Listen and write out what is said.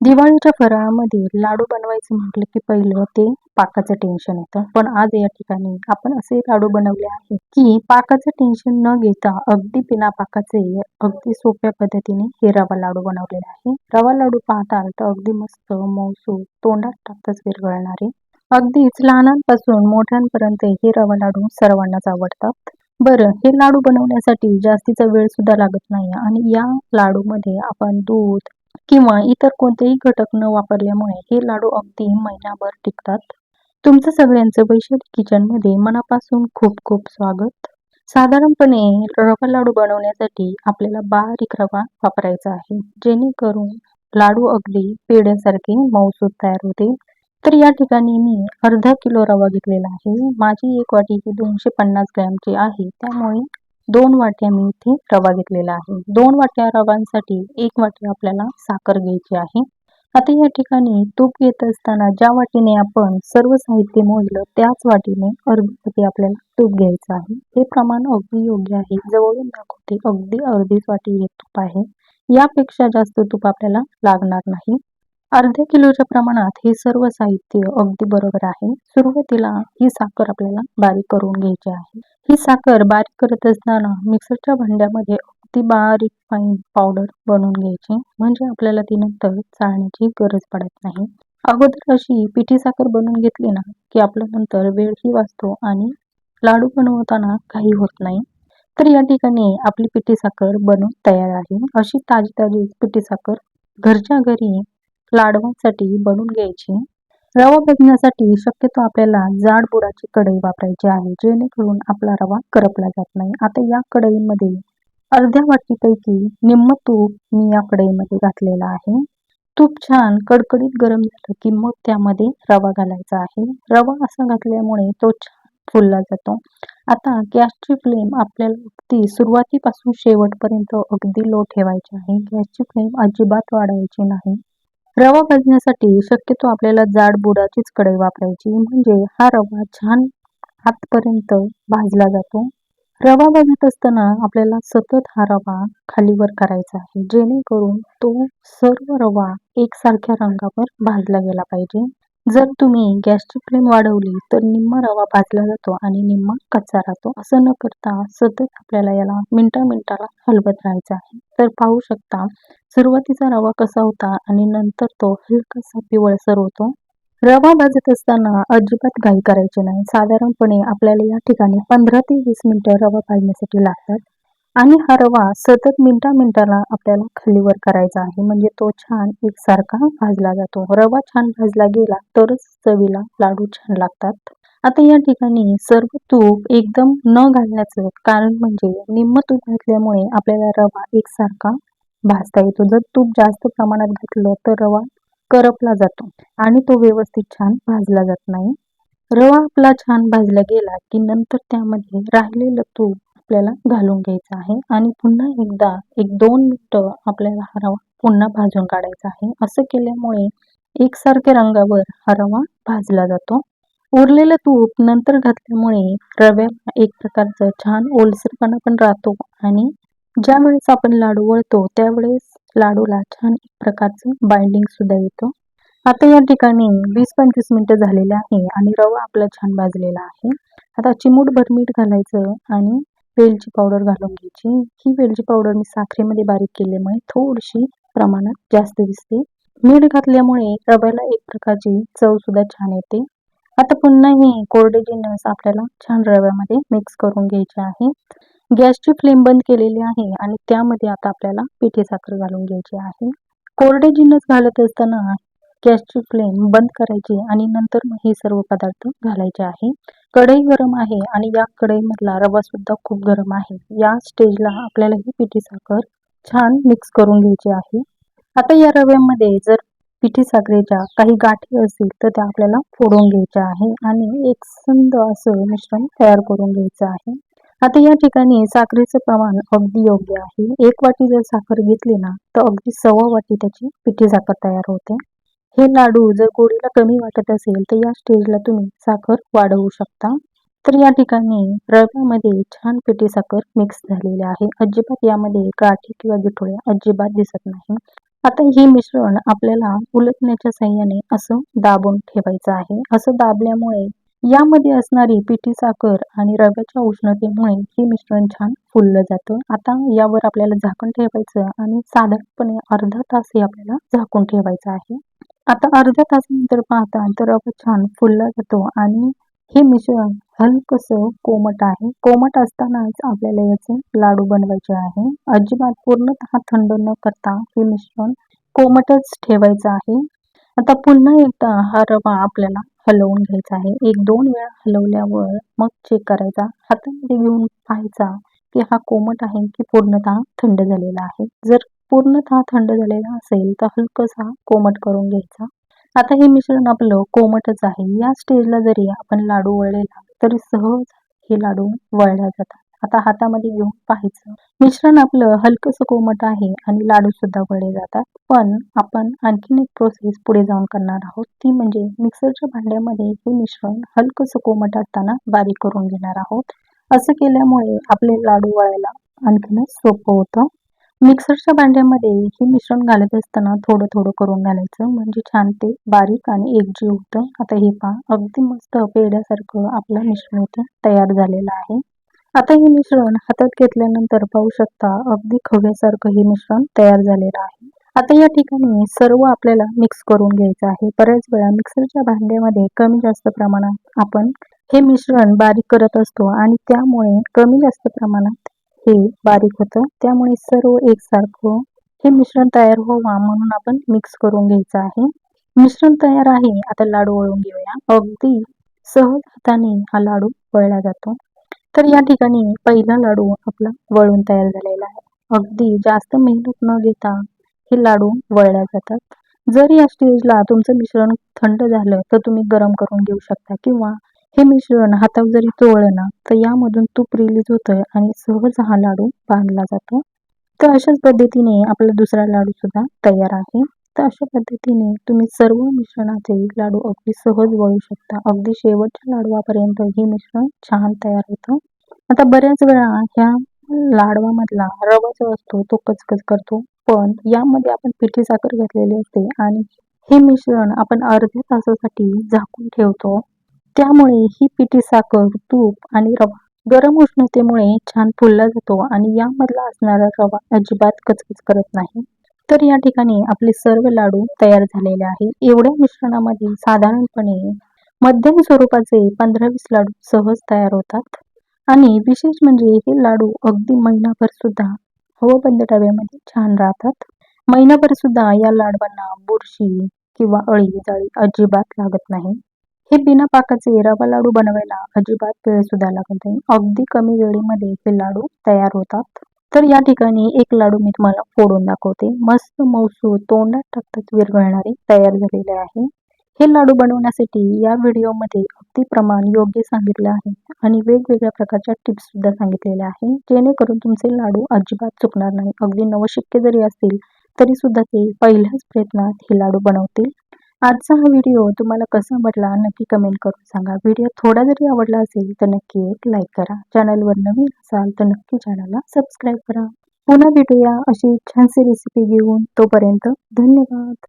दिवाळीच्या फराळामध्ये लाडू बनवायचं म्हटलं की पहिलं ते पाकाचं टेन्शन येतं. पण आज या ठिकाणी आपण असे लाडू बनवले आहेत की पाकाचं टेन्शन न घेता अगदी बिना पाकाचे अगदी सोप्या पद्धतीने हे रवा लाडू बनवलेले आहे. रवा लाडू पाहताल तर अगदी मस्त मौसू तोंडात टाकताच विरघळणारे. अगदीच लहानांपासून मोठ्यांपर्यंत हे रवा लाडू सर्वांनाच आवडतात. बरं हे लाडू बनवण्यासाठी जास्तीचा वेळ सुद्धा लागत नाही आणि या लाडूमध्ये आपण दूध किंवा इतर कोणतेही घटक न वापरल्यामुळे हे लाडू अगदी महिनाभर टिकतात. तुमचं सगळ्यांचं वैशाली किचनमध्ये मनापासून खूप खूप स्वागत. साधारणपणे रवा लाडू बनवण्यासाठी आपल्याला बारीक रवा वापरायचा आहे. जेणेकरून लाडू अगदी पेड्यासारखे मऊसूद तयार होते तर या ठिकाणी मी अर्धा किलो रवा घेतलेला आहे. माझी एक वाटी ही दोनशे पन्नास ग्रॅमची आहे. त्यामुळे दोन वाट्या मी इथे रवा घेतलेला आहे. दोन वाट्या रवांसाठी एक वाटी आपल्याला साखर घ्यायची आहे. आता या ठिकाणी तूप घेत असताना ज्या वाटीने आपण सर्व साहित्य मोजलं त्याच वाटीने अर्धी वाटी आपल्याला तूप घ्यायचं आहे. हे प्रमाण अगदी योग्य आहे. जवळून दाखवते अगदी अर्धीच वाटी हे तूप आहे. यापेक्षा जास्त तूप आपल्याला लागणार नाही. अर्ध्या किलोच्या प्रमाणात हे सर्व साहित्य अगदी बरोबर आहे. सुरुवातीला ही साखर आपल्याला बारीक करून घ्यायची आहे. ही साखर बारीक करत असताना मिक्सरच्या भांड्यामध्ये अगदी बारीक फाईन पावडर बनवून घ्यायची. म्हणजे आपल्याला ती नंतर चाळण्याची गरज पडत नाही. अगोदर अशी पिठी साखर बनवून घेतली ना की आपलं नंतर वेळही वाचतो आणि लाडू बनवताना काही होत नाही. तर या ठिकाणी आपली पिठी साखर बनवून तयार आहे. अशी ताजी ताजी पिठी साखर घरच्या घरी लाडवांसाठी बनवून घ्यायची. रवा भाजण्यासाठी शक्यतो आपल्याला जाड बुडाची कढई वापरायची आहे जेणेकरून आपला रवा करपला जात नाही. आता या कढईमध्ये अर्ध्या वाटीपैकी निम्म तूप मी या कढईमध्ये घातलेलं आहे. तूप छान कडकडीत गरम झालं की मग त्यामध्ये रवा घालायचा आहे. रवा असा घातल्यामुळे तो छान फुलला जातो. आता गॅसची फ्लेम आपल्याला अगदी सुरुवातीपासून शेवटपर्यंत अगदी लो ठेवायची आहे. गॅसची फ्लेम अजिबात वाढवायची नाही. रवा भाजण्यासाठी शक्यतो आपल्याला जाड बुडाचीच कढई वापरायची म्हणजे हा रवा छान आतपर्यंत भाजला जातो. रवा भाजत असताना आपल्याला सतत हा रवा खालीवर करायचा आहे जेणेकरून तो सर्व रवा एकसारख्या रंगावर भाजला गेला पाहिजे. जर तुम्ही गॅसची फ्लेम वाढवली तर निम्मा रवा भाजला जातो आणि निम्मा कच्चा राहतो. असं न करता सतत आपल्याला याला मिनटा मिनटाला हलवत राहायचं आहे. तर पाहू शकता सुरुवातीचा रवा कसा होता आणि नंतर तो हलकासा पिवळसर होतो. रवा भाजत असताना अजिबात घाई करायची नाही. साधारणपणे आपल्याला या ठिकाणी पंधरा ते वीस मिनिटं रवा भाजण्यासाठी लागतात. आणि हा रवा सतत मिनटा मिनटाला आपल्याला खालीवर करायचा आहे. म्हणजे तो छान एकसारखा भाजला जातो. रवा छान भाजला गेला तरच चवीला लाडू छान लागतात. आता या ठिकाणी सर्व तूप एकदम न घालण्याचं कारण म्हणजे निम्म तूप घातल्यामुळे आपल्याला रवा एकसारखा भाजता येतो. जर तूप जास्त प्रमाणात घातलं तर रवा करपला जातो आणि तो व्यवस्थित छान भाजला जात नाही. रवा आपला छान भाजला गेला की नंतर त्यामध्ये राहिलेलं तूप आपल्याला घालून घ्यायचा आहे आणि पुन्हा एकदा एक दोन मिनटं आपल्याला हा रवा पुन्हा भाजून काढायचा आहे. असं केल्यामुळे एकसारख्या रंगावर हा रवा भाजला जातो. उरलेलं तूप नंतर घातल्यामुळे रव्याला एक प्रकारचं छान ओलसरपणा पण राहतो आणि ज्या वेळेस आपण लाडू वळतो त्यावेळेस लाडूला छान एक प्रकारचं बाइंडिंग सुद्धा येतो. आता या ठिकाणी वीस पंचवीस मिनिटं झालेले आहे आणि रवा आपला छान भाजलेला आहे. आता चिमूटभर मीठ घालायचं आणि वेलची पावडर घालून घ्यायची. ही वेलची पावडर मी साखरेमध्ये बारीक केल्यामुळे थोडीशी प्रमाणात जास्त दिसते. मीठ घातल्यामुळे रव्याला एक प्रकारची चव सुद्धा छान येते. आता पुन्हा ही कोरडे जिन्नस आपल्याला छान रव्यामध्ये मिक्स करून घ्यायचे आहे. गॅसची फ्लेम बंद केलेली आहे आणि त्यामध्ये आता आपल्याला पिठी साखर घालून घ्यायची आहे. कोरडे जिन्नस घालत असताना गॅसची फ्लेम बंद करायची आणि नंतर मग हे सर्व पदार्थ घालायचे आहे. कढई गरम आहे आणि या कढईमधला रवा सुद्धा खूप गरम आहे. या स्टेजला आपल्याला ही पिठी साखर छान मिक्स करून घ्यायची आहे. आता या रव्यामध्ये जर पिठी साखरेच्या काही गाठी असतील तर त्या आपल्याला फोडून घ्यायच्या आहे आणि एक संद असं मिश्रण तयार करून घ्यायचं आहे. आता या ठिकाणी साखरेचं प्रमाण अगदी योग्य आहे. एक वाटी जर साखर घेतली ना तर अगदी सव्वा वाटी त्याची पिठी साखर तयार होते. हे लाडू जर गोडीला कमी वाटत असेल तर या स्टेजला तुम्ही साखर वाढवू शकता. तर या ठिकाणी रव्यामध्ये छान पिठी साखर मिक्स झालेली आहे. अजिबात यामध्ये गाठी किंवा गिठोळ्या अजिबात दिसत नाही. आता हे मिश्रण आपल्याला उलटण्याच्या साह्याने असं दाबून ठेवायचं आहे. असं दाबल्यामुळे यामध्ये असणारी पिठी साखर आणि रव्याच्या उष्णतेमुळे हे मिश्रण छान फुललं जातं. आता यावर आपल्याला झाकण ठेवायचं आणि साधारणपणे अर्धा तास हे आपल्याला झाकून ठेवायचं आहे. आता अर्ध्या तासानंतर पाहता तर रवा छान फुलला जातो आणि हे मिश्रण हलकसं कोमट आहे. कोमट असतानाच आपल्याला याचे लाडू बनवायचे आहे. अजिबात पूर्णतः थंड न करता हे मिश्रण कोमटच ठेवायचं आहे. आता पुन्हा एकदा हा रवा आपल्याला हलवून घ्यायचा आहे. एक दोन वेळा हलवल्यावर मग चेक करायचा. हातामध्ये घेऊन पाहायचा की हा कोमट आहे की पूर्णतः थंड झालेला आहे. जर पूर्णतः थंड झालेला असेल तर हलकसा कोमट करून घ्यायचा. आता हे मिश्रण आपलं कोमटच आहे. या स्टेजला जरी आपण लाडू वळलेला तरी सहज हे लाडू वळल्या जातात. आता हातामध्ये घेऊन पाहायचं. मिश्रण आपलं हलकस कोमट आहे आणि लाडू सुद्धा वळले जातात. पण आपण आणखीन एक प्रोसेस पुढे जाऊन करणार आहोत. ती म्हणजे मिक्सरच्या भांड्यामध्ये हे मिश्रण हलकस कोमट असताना बारीक करून घेणार आहोत. असं केल्यामुळे आपले लाडू वळायला आणखीनच सोपं होतं. मिक्सरच्या भांड्यामध्ये हे मिश्रण घालत असताना थोडं थोडं करून घालायचं. म्हणजे छान ते बारीक आणि एकजीव होतं. आता हे पहा अगदी मस्त पेड्यासारखं आपलं मिश्रण इथे तयार झालेलं आहे. आता हे मिश्रण हातात घेतल्यानंतर पाहू शकता अगदी खव्यासारखं हे मिश्रण तयार झालेलं आहे. आता या ठिकाणी सर्व आपल्याला मिक्स करून घ्यायचं आहे. बऱ्याच वेळा मिक्सरच्या भांड्यामध्ये कमी जास्त प्रमाणात आपण हे मिश्रण बारीक करत असतो आणि त्यामुळे कमी जास्त प्रमाणात हे बारीक होतं. त्यामुळे सर्व एकसारखं हे मिश्रण तयार व्हावा म्हणून आपण मिक्स करून घ्यायचं आहे. मिश्रण तयार आहे. आता लाडू वळून घेऊया. अगदी सहज हाताने हा लाडू वळला जातो. तर या ठिकाणी पहिला लाडू आपला वळून तयार झालेला आहे. अगदी जास्त मेहनत न घेता हे लाडू वळल्या जातात. जर या स्टेजला तुमचं मिश्रण थंड झालं तर तुम्ही गरम करून घेऊ शकता किंवा हे मिश्रण हातावर जरी चोळलं ना तर यामधून तूप रिलीज होतं आणि सहज हा लाडू बांधला जातो. तर अशाच पद्धतीने आपला दुसरा लाडू सुद्धा तयार आहे. तर अशा पद्धतीने तुम्ही सर्व मिश्रणाचे लाडू अगदी सहज वळू शकता. अगदी शेवटच्या लाडवापर्यंत हे मिश्रण छान तयार होतं. आता बऱ्याच वेळा ह्या लाडवामधला रवा जो असतो तो कचकच करतो. पण यामध्ये आपण पिठी साखर घातलेली असते आणि हे मिश्रण आपण अर्ध्या तासासाठी झाकून ठेवतो. त्यामुळे ही पिठी साखर तूप आणि रवा. गरम उष्णतेमुळे छान फुलला जातो आणि यामधला असणारा रवा अजिबात कचकच करत नाही. तर या ठिकाणी आपले सर्व लाडू तयार झालेले आहे. एवढ्या मिश्रणामध्ये साधारणपणे मध्यम स्वरूपाचे पंधरा वीस लाडू सहज तयार होतात. आणि विशेष म्हणजे हे लाडू अगदी महिनाभर सुद्धा हवाबंद डब्यामध्ये छान राहतात. महिनाभर सुद्धा या लाडवांना बुरशी किंवा अळी जाळी अजिबात लागत नाही. हे बिना पाकाचे रवा लाडू बनवायला अजिबात वेळ सुद्धा लागत नाही. अगदी कमी वेळेमध्ये हे लाडू तयार होतात. तर या ठिकाणी एक लाडू मी तुम्हाला फोडून दाखवते. मस्त मौसू तोंडात टाकतात विरघळणारे तयार झालेले आहे. हे लाडू बनवण्यासाठी या व्हिडिओमध्ये अगदी प्रमाण योग्य सांगितलं आहे आणि वेगवेगळ्या प्रकारच्या टिप्स सुद्धा सांगितलेल्या आहे. जेणेकरून तुमचे लाडू अजिबात चुकणार नाही. अगदी नवशिक्के जरी असतील तरी सुद्धा ते पहिल्याच प्रयत्नात हे लाडू बनवतील. आजचा हा व्हिडिओ तुम्हाला कसा वाटला नक्की कमेंट करून सांगा. व्हिडिओ थोडा जरी आवडला असेल तर नक्की एक लाईक करा. चॅनलवर नवीन असाल तर नक्की चॅनलला सबस्क्राईब करा. पुन्हा भेटूया अशी छानशी रेसिपी घेऊन. तोपर्यंत धन्यवाद.